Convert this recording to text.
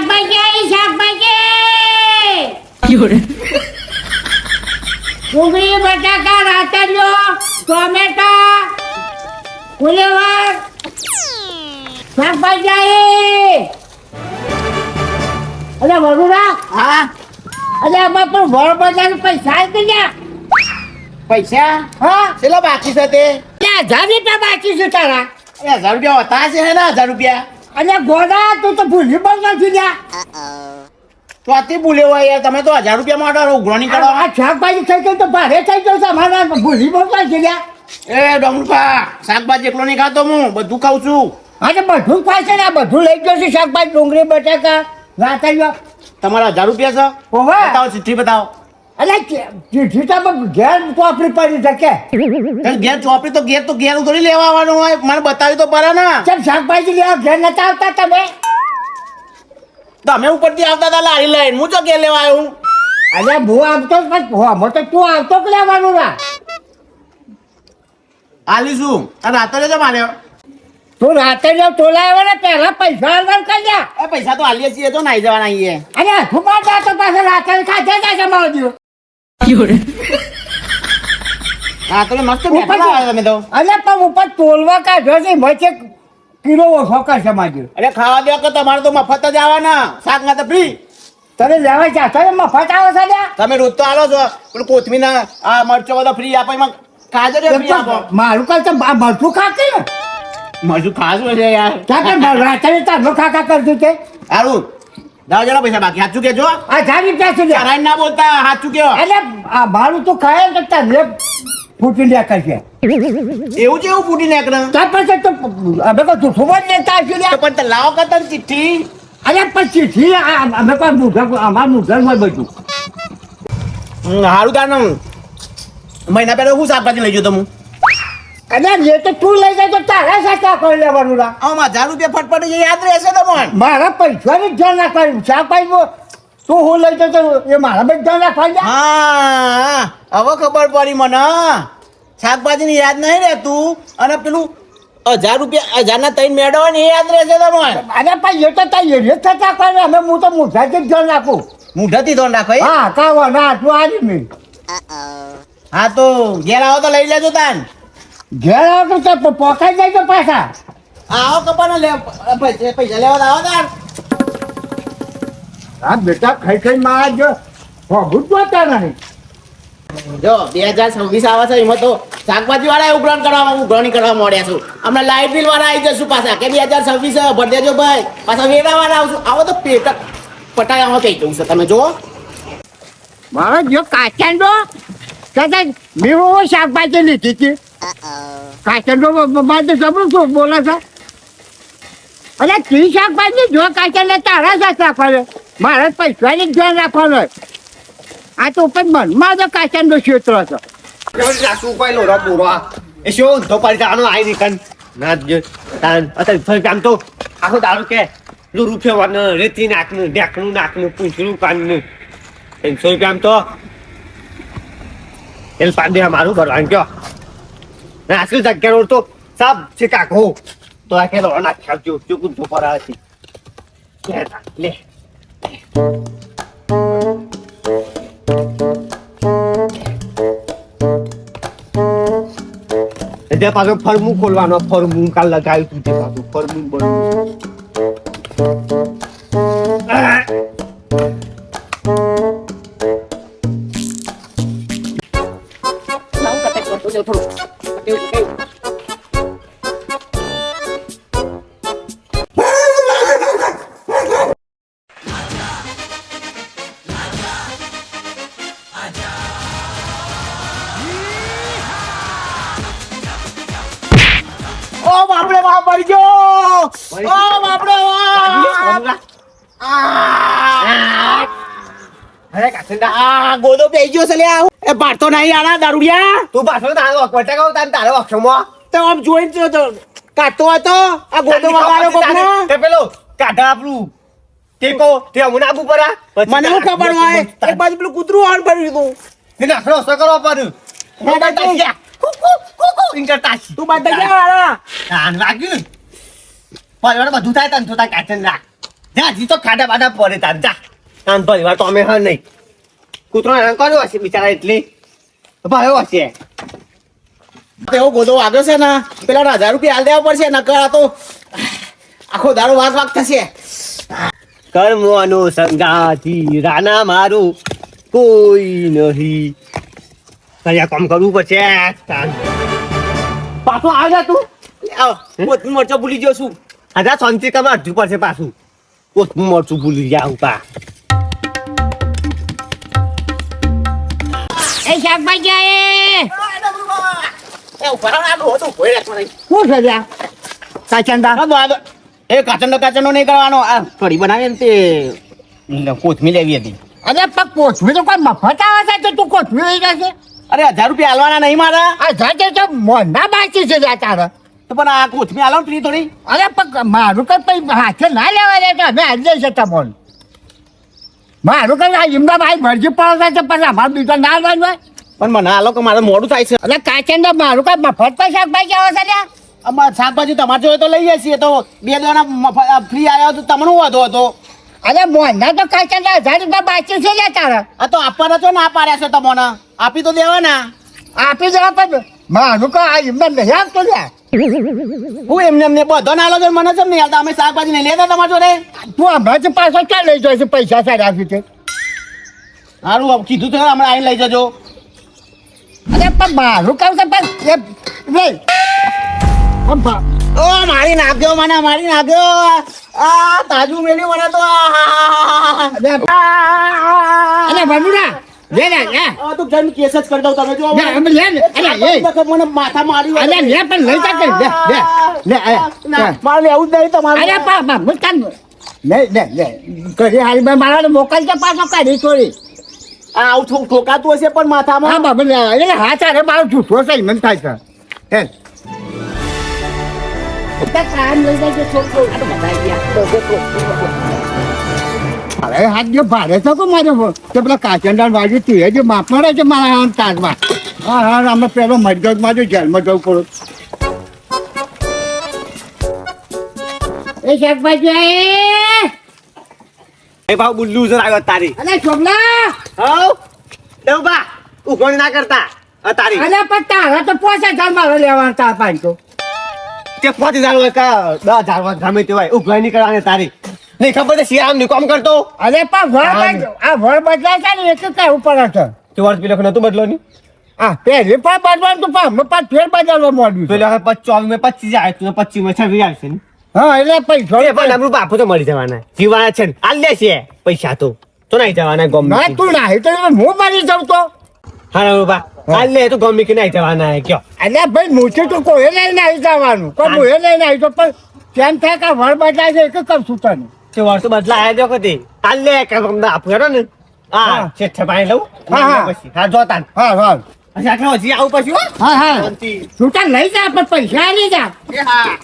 શાકભાજી ડુંગળી બટાકા ટોમેટા ફુલેવર. શાકભાજી અરે વરુડા હા? અરે આમાં પણ વળ બજાર પૈસા આવી ગયા પૈસા? હા? કેટલા બાકી છે તે? ત્યાં હજાર રૂપિયા બાકી છે તારા. હજાર રૂપિયા હોતા છે હે ને હજાર રૂપિયા? અને ગોડા તું તો ભૂલી પણ નથી ગયા તો આથી ભૂલ્યો હોય યાર તમે તો હજાર રૂપિયા માટે ઉઘરાણી કરો. આ શાકભાજી થઈ ગઈ તો ભારે થઈ ગયું છે અમારા ભૂલી પણ નથી ગયા એ ડોંગપા શાકભાજી એકલો નહીં ખાતો હું બધું ખાઉં છું. આજે બધું ખાય છે ને આ બધું લઈ ગયો છે શાકભાજી ડુંગળી બટાકા રાતરિયો. તમારા હજાર રૂપિયા છે? બતાવો ચિઠ્ઠી બતાવો. અલે તો ઘેર ચોપડી પડી શકે ઘેર ચોપડી તો ઘેર તો ઘેર થોડી લેવા આવવાનું હોય. મને બતાવી તો પડે ને. ચમ શાકભાજી લેવા ઘેર નતા આવતા તમે? તમે ઉપરથી આવતા હતા લારી લઈને. હું તો ઘેર લેવા આવ્યો હું? અરે હું આવતો જ પણ હોમાં તો તું આવતો કે લેવાનું ના આલીશું આ રાતે લેજો મારે તું રાતરિયો તોલાવ્યો ને પહેલા પૈસા આગળ કર્યા એ પૈસા તો આલીએ છીએ તો નાઈ જવાના અહીંયા. અરે હથુમાં જાતો પાસે રાતે છે મારો જીવ હા તમે મસ્ત બેઠા લાવ્યા તમે તો. પણ ઉપર તોલવા કાઢ્યો છે કિલો ઓછો કરશે માજી અરે ખાવા દો કે તમારે તો મફત જ આવવાના. શાક ના તો ફ્રી તને લેવા ને મફત આવે છે તમે રોજ તો આવો છો. પણ કોથમીર ના આ મરચો બધા ફ્રી આપો એમાં ખાજો ફ્રી આપો. મારું કાલ તો મરચું ખાતે ને? મજુ છે યાર. રાત્રે તારનો ખાખા કરતું છે સારું દાવ જરા પૈસા બાકી. સાચું કેજો આ જાગી ક્યાં છે લ્યા. કરાઈ ના બોલતા સાચું કેવો એટલે આ ભાડું તો ખાય ને તો તારે ફૂટી લે કરશે એવું છે એવું ફૂટી નીકળે? તાર પાસે તો અમે કોઈ જૂઠું જ લેતા આવીશું તો પણ તો લાવો કરતા ચિઠ્ઠી? અરે પછી થી આ અમે પણ મુઢા અમારું હોય બધું. હારું તાનું મહિના પહેલા હું શાકભાજી લઈ ગયો તો હું અને એ તો તું લઈ જાય તો તારા સાથે કરી લેવાનું ના આમાં હજાર રૂપિયા ફટફટ એ યાદ રહેશે તમને. મારા પૈસાની જ ધ્યાન રાખવાનું. શાકભાજી તું હું લઈ જતો એ મારા બધું ધ્યાન રાખવાનું હા હવે ખબર પડી મને. શાકભાજીની યાદ નહીં રહેતું. અને પેલું હજાર રૂપિયા હજારના ત્રણ મેળો હોય ને એ યાદ રહેશે તમારે અરે ભાઈ એ તો તારી એરિયે થતા કરે અમે હું તો મુઢાથી જ ધ્યાન રાખું. મૂઢાથી ધ્યાન રાખો? હા કાવા ના તું આવી મેં. હા તો ઘેર આવો તો લઈ લેજો તાન. ઘેર આવો તો પોકાઈ જાય તો પાછા. આવો કપાને લે પૈસા લેવા આવો આ બેટા ખાઈ ખાઈ મારા જો જ જોતા નહીં. જો બે હજાર છવ્વીસ આવે છે એમાં તો શાકભાજી વાળા ઉઘરાણ કરવા ઉઘરાણી કરવા મળ્યા છું. હમણાં લાઇટ બિલ વાળા આવી જશું પાછા કે બે હજાર છવ્વીસ ભરી દેજો ભાઈ. પાછા વેરા વાળા આવશું. આવો તો પેટ પટાયામાં કહી દઉં છે. તમે જુઓ. મારો જો કાચંડો કદાચ મેં શાકભાજી લીધી હતી. જબરું શું બોલે છે? અરે તી શાકભાજી? જો કાચંડે તારા સાથે રાખવાનું. મારે પૈસાની ધ્યાન રાખવાનું આ તો પણ મનમાં તો કાચંડો ક્ષેત્ર છે. શું કોઈ લોડો પૂરો એ શું? તો પડી આનો આઈ નીકળ ના જ તાન અત્યારે ફરી તો આખો દારૂ કે લો રૂપિયા વાળને રેતી નાખનું ઢેકણું નાખનું પૂંછડું કાનનું ત્રણસો રૂપિયા આમ તો. એલ પાંડે મારું ભરવાનું કયો. ને આસુ જગ્યા તો સબ છે કાકો તો આ ખેલો નાખ્યા જો ચૂકું તો પર હતી લે તા, લે એટલે પાછો ફરમું ખોલવાનો ફરમું કાલ લગાવ્યું તું તે પાછું ફરમું બનવું અરે કાચંડા. આ ગોદો બેસી ગયો છે લ્યા એ પાડતો નહીં આના દારૂડિયા. તું પાછો તારો વખવટા કહું તારે તારો વખમો તો આમ જોઈને તો કાતો હતો? આ ગોદો વાળો કોકનો? તે પેલો કાઢા આપણું. તે કો તે હું આગુ પરા. મને હું ખબર હોય? એક બાજુ પેલું કૂતરું હાલ પડ્યું હતું તે. નાખરો સકરો પડ્યું. હું બાજુ ગયા. ઇન્ટર તાસી તું બાજુ ગયા વાળા. કાન લાગ્યું પણ બધું થાય તને તો તા કાચન રાખ જા હજી તો ખાડા બાડા પડે તાર જા. તાન પરિવાર તો અમે હા નહીં. કૂતરો હેરાન કર્યો હશે બિચારા એટલી. ભાઈ હશે એવો ગોદો વાગ્યો છે ને પેલા હજાર રૂપિયા હાલ દેવા પડશે નકર આ તો આખો દાડો વાગ વાગ થશે. કર્મનો સંગાથી રાના મારું કોઈ નહીં. કયા કામ કરવું પડશે. પાછો આવ્યા તું. મરચો ભૂલી ગયો છું. આજે શાંતિ કમ અડધું પડશે પાછું. પોતનું મરચું ભૂલી ગયા પા એ શાકભાજી એ કાચંડો કાચંડો નહીં કરવાનો આ કઢી બનાવે ને તે કોથમી લેવી હતી અરે પણ કોથમી તો કોઈ મફત આવે છે તો તું કોથમી લઈ જશે અરે હજાર રૂપિયા હાલવાના નહીં મારા હજાર તો મોંઘા બાકી છે ત્યાં તારે તો પણ આ કોથમી આલો પેલી થોડી અરે પણ મારું કઈ પછી હાથે ના લેવા દે તો અમે આવી છે તમને મારું કઈ આ ઈમદા ભાઈ ભરજી પડે છે પણ અમારું બીજો ના લેવાનું પણ મને આલો કે મારે મોડું થાય છે. અરે કાચંદા મારું કઈ મફત પર શાકભાજી આવે છે ત્યાં અમારે શાકભાજી તમારે જોઈએ તો લઈ જઈએ છીએ તો બે દાણા ફ્રી આવ્યા તો તમને વાંધો હતો? અરે મોંઘા તો કાચંદા હજાર રૂપિયા બાકી છે તારે. આ તો આપવાના છો ના પાડ્યા છે તમને. આપી તો દેવાના. આપી દેવા પણ મારું કા આ ઈમદા નહીં આપતો લ્યા હું એમને એમને બધો ના આલો મને જમ નહીં હાલતા અમે શાકભાજી નહીં લેતા તમારા જોડે તું હમણાં જ પાછા ક્યાં લઈ જશે પૈસા સારા આપી છે સારું કીધું તો હમણાં આવીને લઈ જજો અરે પણ મારું કામ છે પણ એ રે ઓ મારી નાખ્યો મને મારી નાખ્યો આ તાજુ મેળ્યું મને તો. અરે ભમુડા લે લે લે. આ તો જઈને કેસ જ કરી દઉં તમે જો. લે અમે લે ને અરે એ. મને માથા મારી અરે લે પણ લઈ જા કે લે લે લે ના, મારે લેવું જ નહીં તમારું. અરે પા પા મુસ્કાન લે લે લે. કરી હાલ મેં મારા મોકલજો પાછો કાઢી છોડી આ આવું થોડું ઠોકાતું હશે પણ માથામાં? હા લે એટલે હાથ અરે મારો જૂઠો છે મને થાય છે. હે કામ લઈ જાય છોકરો આ તો બધા ગયા. અરે હાથ જો ભારે તો કો મારે તે પેલા કાચંડા વાજુ તું એ જે માપમાં રહે છે મારા આમ તાજમાં હા હા અમે પેલો મજગજમાં જો જેલમાં જવું પડો. એ શાકભાજી એ! ભાવ બુલ્લુ સર આવ્યો તારી. અરે છોકલા હવ દેવ બા ઊભો ના કરતા. આ તારી. અરે પણ તારા તો પોસા ચાલ મારે લેવાના તા પાંચસો તે. પાંચ હજાર હોય કા દસ હજાર હોય ગમે તે હોય ઊભો નહીં કરવાની તારી. નહીં ખબર છે શિયામની કામ કરતો અરે પણ વળ આ વળ બદલાય છે ને એટલે કઈ ઉપર છે તે વર્ષ પેલો નતું બદલો ની હા પહેલી પણ બદલવાનું તું પણ પણ ફેર બદલવા માંડ્યું. પેલો પચીસ મેં પચીસ આવે તું પચીસમાં છવ્વીસ આવશે ને. હા એટલે પૈસા એ પણ આપણું બાપુ તો મળી જવાના. જીવાના છે ને આલ લે છે પૈસા તો. તો નહીં જવાના ગમે ના તું નાહી તો હું મારી જાઉં તો? હા બાપા હાલ લે તો ગમે કે નહીં જવાના હે અલ્યા અરે ભાઈ મોટી તો કોઈ લઈને આવી જવાનું. કોઈ મુએ લઈને આવી તો પણ કેમ થાય કે વળ બદલાય છે એક કમ સૂતન તે વર્ષો બદલાય જો કદી? હાલ લે કે તમને આપું હેરો ને. હા છે છપાઈ લઉં. હા, હા. પછી. હા જોતા હા હા. અચ્છા આટલા હજી આવું પછી હો. હા. સૂતન લઈ જા પણ પૈસા લઈ જા. એ હા.